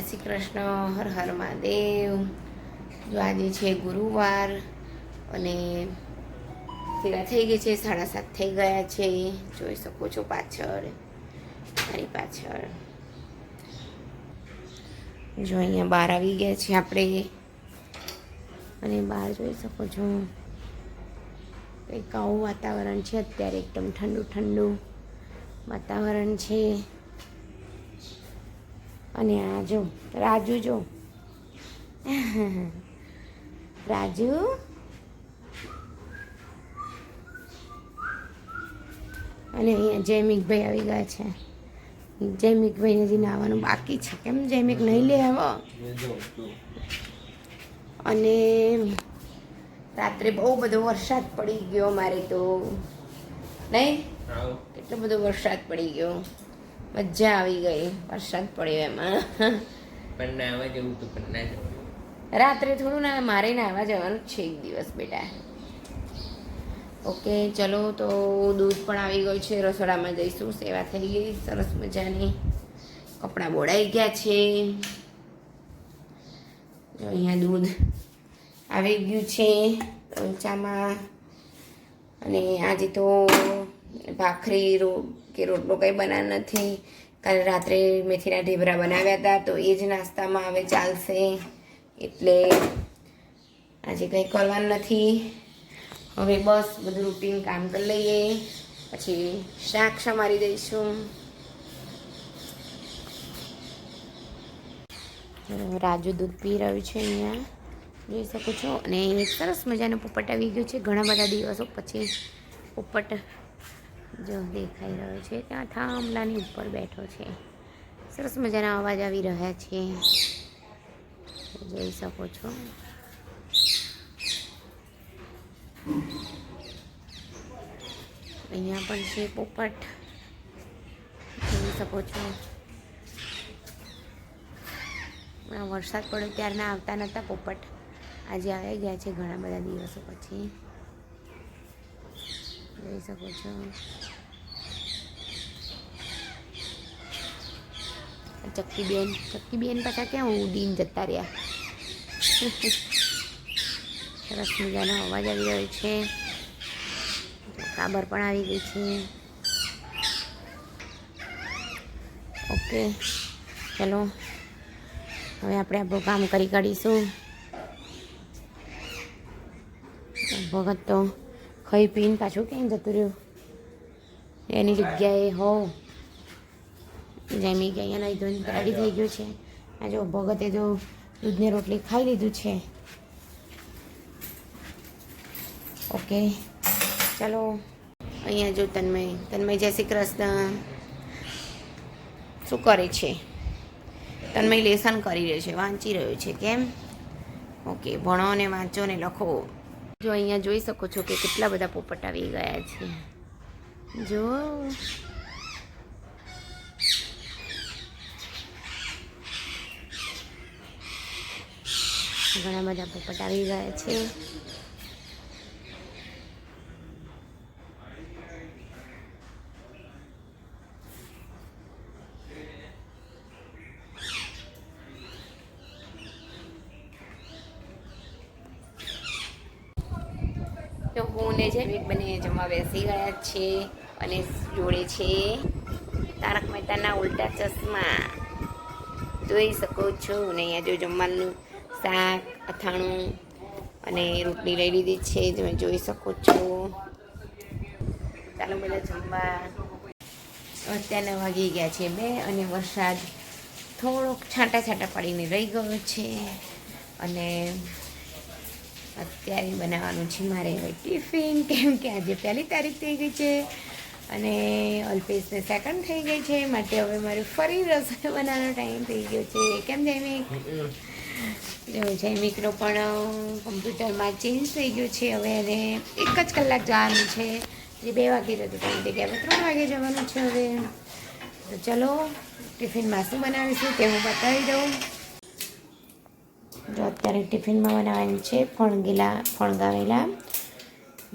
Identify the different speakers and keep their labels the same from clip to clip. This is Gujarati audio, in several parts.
Speaker 1: શ્રી કૃષ્ણ, હર હર મહાદેવ. જો આજે છે ગુરુવાર અને પેલા થઈ ગઈ છે, સાડા સાત થઈ ગયા છે. જોઈ શકો છો પાછળ, મારી પાછળ. જો અહીંયા બહાર આવી ગયા છે આપણે. અને બહાર જોઈ શકો છો, કંઈક આવું વાતાવરણ છે. અત્યારે એકદમ ઠંડુ ઠંડુ વાતાવરણ છે. અને આ જો રાજુ જો. રાજુ? અને અહીંયા જયમિકભાઈ આવી ગયા છે. જયમિકભાઈને હજી નાવાનું બાકી છે. કેમ જયમિક નહીં લે આવો? અને રાત્રે બહુ બધો વરસાદ પડી ગયો મારે તો. નહીં? કેટલો બધો વરસાદ પડી ગયો. મજા આવી ગઈ. વરસાદ પડ્યો એમાં.
Speaker 2: પણ નાવા જવું તું પણ ના જવું
Speaker 1: રાત્રે થોડું ના મારે નાવા જવાનું છે એક દિવસ બેટા. ઓકે ચલો તો દૂધ પણ આવી ગયું છે. રસોડામાં જઈશું સેવા થઈ ગઈ. સરસ મજાની કપડાં બોળાઈ ગયા છે. અહીંયા દૂધ આવી ગયું છે. ચામાં અને આજે તો ભાખરી રો, કે રોટલો કંઈ બનાવ નથી. કાલે રાત્રે મેથીના ઢેબરા બનાવ્યા હતા, તો એ જ નાસ્તામાં હવે ચાલશે. એટલે આજે કંઈ કરવાનું નથી. હવે બસ બધું રૂટીન કામ કરી લઈએ. પછી શાક સમારી દઈશું. રાજુ દૂધ પી રહ્યું છે અહીંયા. જોઈ શકો છો. અને સરસ મજાનો પોપટ આવી ગયો છે. ઘણા બધા દિવસો પછી પોપટ જો દેખાઈ રહ્યો છે. ત્યાં થાંભલાની ઉપર બેઠો છે. સરસ મજાના અવાજ આવી રહ્યા છે. જોઈ શકો છો. અહીંયા પણ છે પોપટ. જોઈ શકો છો. હમણાં વરસાદ પડ્યો ત્યારના આવતા નહોતા પોપટ. આજે આવી ગયા છે ઘણા બધા દિવસો પછી. જોઈ શકો છો. ચક્કી બેન ચક્કી બેન પાછા ક્યાં ઉડીને જતા રહ્યા? સરસ મજાનો અવાજ આવી રહ્યો છે. કાબર પણ આવી ગઈ છે. ઓકે, ચલો. હવે આપણે આપણું કામ કરી કાઢીશું. ભગત તો ખાઈ પીને પાછું ક્યાંય જતું રહ્યું? એની જગ્યાએ હો. જમી કે અહીંયા નહીં ધોઈને રેડી થઈ ગયું છે. આ જો ભગતે જો દૂધની રોટલી ખાઈ લીધું છે. ઓકે, ચાલો. અહીંયા જો તન્મય તન્મય જય શ્રી કૃષ્ણ. શું કરે છે? તન્મય લેસન કરી રહ્યો છે, વાંચી રહ્યો છે, કેમ? ઓકે, ભણો ને વાંચો ને લખો. જો અહીંયા જોઈ શકો છો કે કેટલા બધા પોપટ આવી ગયા છે. જો. ઘણા બધા પોપટ આવી ગયા છે. તો છે. વિવેક બંને જમવા બેસી ગયા છે અને જોડે છે. તારક મહેતાના ઉલટા ચશ્મા. જોઈ શકો છો. ને અહીંયા જો જમવાનું શાક, અથાણું અને રોટલી લઈ લીધી છે. તમે જોઈ શકો છો. ચાલો બધા જમવા. અત્યારના વાગી ગયા છે બે અને વરસાદ થોડોક છાંટા છાંટા પડીને રહી ગયો છે. અને અત્યારે બનાવવાનું છે મારે હવે ટિફિન, કેમ કે આજે પહેલી તારીખ થઈ ગઈ છે અને અલ્પેશને સેકન્ડ થઈ ગઈ છે. માટે હવે મારે ફરી રસોઈ બનાવવાનો ટાઈમ થઈ ગયો છે. કેમ જૈમિક જો જૈમિકનો પણ કમ્પ્યુટરમાં ચેન્જ થઈ ગયો છે હવે એને એક જ કલાક જવાનું છે. જે બે વાગે જતું હતું. જગ્યાએ ત્રણ વાગે જવાનું છે હવે. તો ચલો ટિફિનમાં શું બનાવીશું તે હું બતાવી દઉં? અત્યારે ટિફિનમાં બનાવવાની છે ફણગેલા, ફણગાવેલા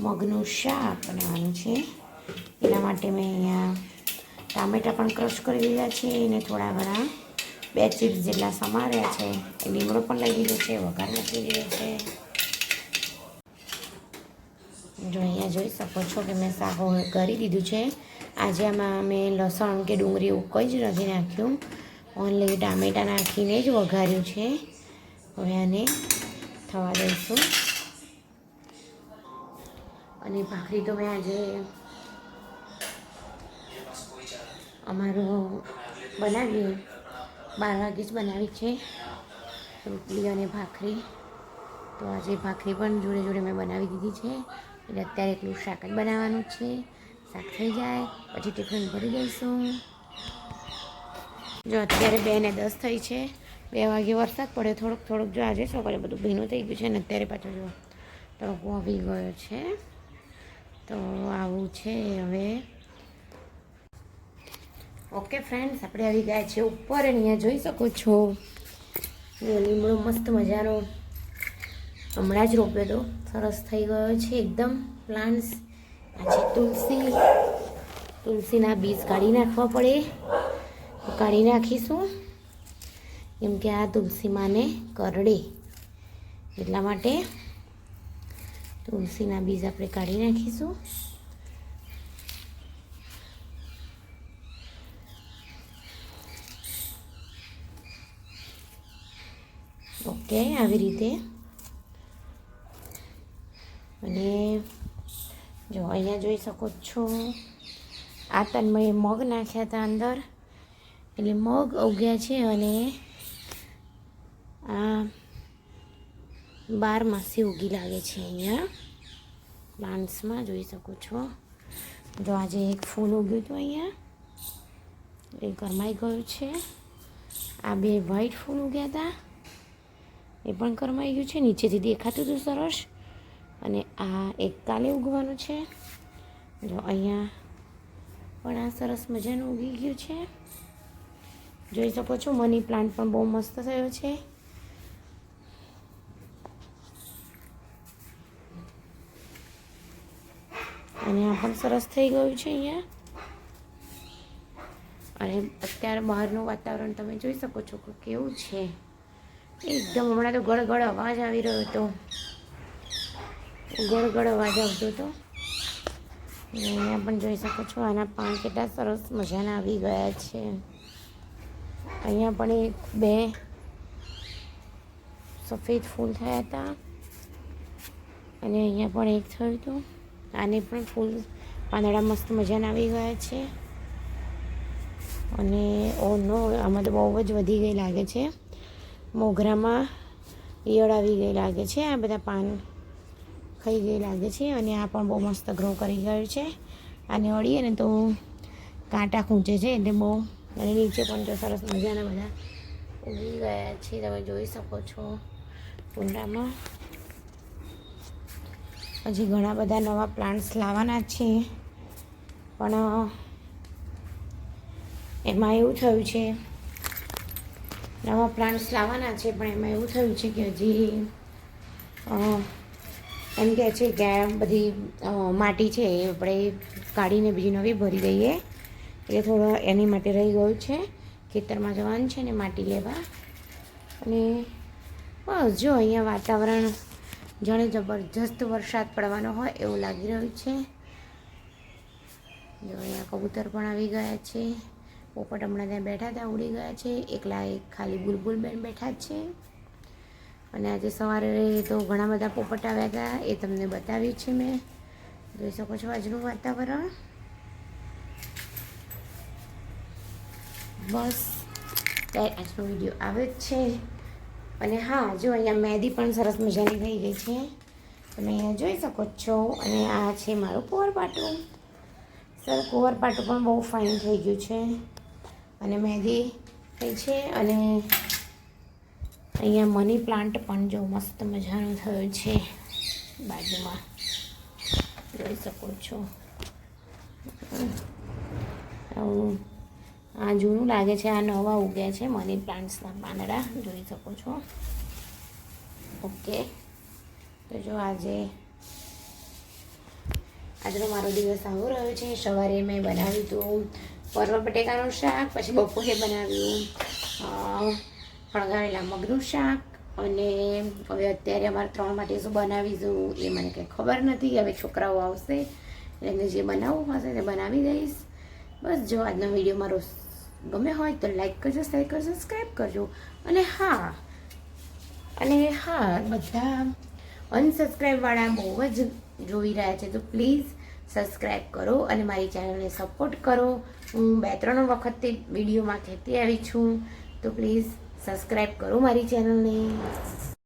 Speaker 1: મગનું શાક બનાવવાનું છે. એના માટે મેં અહીંયા ટામેટાં પણ ક્રશ કરી દીધા છે અને થોડા ઘણા બે ચીપ્સ જેટલા સમાર્યા છે. એ લીમડો પણ લઈ લીધો છે, વઘાર નાખી દીધો છે. જો અહીંયા જોઈ શકો છો કે મેં શાક કરી દીધું છે. આજે આમાં મેં લસણ કે ડુંગળી એવું કંઈ જ નથી નાખ્યું. ઓનલી ટામેટાં નાખીને જ વઘાર્યું છે. હવે આને થવા દઈશું. અને ભાખરી તો મેં આજે અમારું બનાવીએ, બાર વાગે જ બનાવી છે રોટલી અને ભાખરી. તો આજે ભાખરી પણ જોડે જોડે મેં બનાવી દીધી છે. એટલે અત્યારે એટલું શાક જ બનાવવાનું છે. શાક થઈ જાય, પછી ટિફિન ભરી દઈશું. જો અત્યારે બે ને દસ થઈ છે. બે વાગે વરસાદ પડે, થોડુંક થોડુંક જો આજે સવારે બધું ભીનું થઈ ગયું છે ને અત્યારે પાછો જો તડકો આવી ગયો છે. તો આવું છે હવે. ઓકે ફ્રેન્ડ્સ આપણે આવી ગયા છે ઉપર અને અહીંયા જોઈ શકો છો. લીમડો મસ્ત મજાનો હમણાં જ રોપ્યો હતો સરસ થઈ ગયો છે એકદમ પ્લાન્ટ્સ આ છે તુલસી. તુલસીના બીજ કાઢી નાખવા પડે. તો કાઢી નાખીશું. કેમ કે આ તુલસી માને કરડે. એટલા માટે તુલસીના બીજ આપણે કાઢી નાખીશું. ઓકે, આવી રીતે. અને જો અહીંયા જોઈ શકો છો, આ તન્મયે મગ નાખ્યા હતા અંદર. એટલે મગ ઉગ્યા છે અને આ બાર માસી ઉગી લાગે છે અહીંયા. પ્લાન્ટ્સમાં જોઈ શકો છો. જો આજે એક ફૂલ ઉગ્યું હતું અહીંયા. એ કરમાઈ ગયું છે. આ બે વ્હાઈટ ફૂલ ઉગ્યા હતા. એ પણ કરમાઈ ગયું છે. નીચેથી દેખાતું હતું સરસ. અને આ એક કાલે ઉગવાનું છે. જો અહીંયા પણ આ સરસ મજાનું ઉગી ગયું છે. જોઈ શકો છો, મની પ્લાન્ટ પણ બહુ મસ્ત થયો છે. આ પણ સરસ થઈ ગયું છે અહીંયા. અને અત્યારે બહારનું વાતાવરણ તમે જોઈ શકો છો કે કેવું છે. એકદમ હમણાં તો ગળગળ અવાજ આવી રહ્યો હતો. ગળગળ અવાજ આવતો હતો. અહીંયા પણ જોઈ શકો છો આના પાન કેટલા સરસ મજાના આવી ગયા છે. અહીંયા પણ એક, બે સફેદ ફૂલ થયા હતા. અને અહીંયા પણ એક થયું હતું. આને પણ ફૂલ પાંદડા મસ્ત મજાના આવી ગયા છે. અને ઓનો આમાં તો બહુ જ વધી ગઈ લાગે છે. મોગરામાં ઈયળ આવી ગઈ લાગે છે. આ બધા પાન ખાઈ ગઈ લાગે છે અને આ પણ બહુ મસ્ત ગ્રો કરી ગયું છે. આને અડીએ ને તો કાંટા ખૂંચે છે એટલે બહુ અને નીચે પણ જો સરસ મજાના બધા ઉગી ગયા છે. તમે જોઈ શકો છો કુંડામાં. હજી ઘણા બધા નવા પ્લાન્ટ્સ લાવવાના છે. પણ એમાં એવું થયું છે, નવા પ્લાન્ટ્સ લાવવાના છે, પણ એમાં એવું થયું છે કે હજી એમ કહે છે કે બધી માટી છે એ આપણે કાઢીને બીજી નવી ભરી દઈએ. એટલે થોડો એની માટે રહી ગયું છે. ખેતરમાં જવાનું છે ને માટી લેવા. અને બસ જો અહીંયા વાતાવરણ જાણે જબરજસ્ત વરસાદ પડવાનો હોય એવું લાગી રહ્યું છે. જો અહીંયા કબૂતર પણ આવી ગયા છે. પોપટ હમણાં ત્યાં બેઠા હતા, ઉડી ગયા છે. એકલા એક ખાલી બુલબુલ બેન બેઠા છે. અને આજે સવારે તો ઘણા બધા પોપટ આવ્યા હતા, એ તમને બતાવ્યું છે મેં. જોઈ શકો છો આજનું વાતાવરણ. બસ, ત્યારે આજનો વીડિયો આવે જ છે. અને હા, જો અહીંયા મહેંદી પણ સરસ મજાની થઈ ગઈ છે. તમે અહીંયા જોઈ શકો છો અને આ છે મારું કુંવરપાટું સર કુંવરપાટું પણ બહુ ફાઇન થઈ ગયું છે. અને મહેંદી થઈ છે અને અહીંયા મની પ્લાન્ટ પણ જો મસ્ત મજાનો થયો છે બાજુમાં. જોઈ શકો છો. આવું આ જૂનું લાગે છે, આ નવા ઉગ્યા છે, મની પ્લાન્ટ્સના પાંદડા જોઈ શકો છો. ઓકે તો જો આજે, આજનો મારો દિવસ આવો રહ્યો છે. સવારે મેં બનાવ્યું હતું પરવા બટેકાનું શાક, પછી બપોરે બનાવ્યું ફણગાવેલા મગનું શાક, અને હવે અત્યારે અમારે ત્રણ માટે શું બનાવીશું એ મને કંઈ ખબર નથી. હવે છોકરાઓ આવશે એમને જે બનાવવું હશે તે બનાવી દઈશ. બસ જો આજનો વીડિયો મારો ગમે હોય તો લાઈક કરજો શેર કરજો સબસ્ક્રાઈબ કરજો. અને હા અને હા, બધા અનસબસ્ક્રાઈબવાળા બહુ જ જોઈ રહ્યા છે, તો પ્લીઝ સબસ્ક્રાઈબ કરો અને મારી ચેનલને સપોર્ટ કરો. હું બે ત્રણ વખતથી વિડીયોમાં કહેતી આવી છું. તો પ્લીઝ સબસ્ક્રાઈબ કરો મારી ચેનલને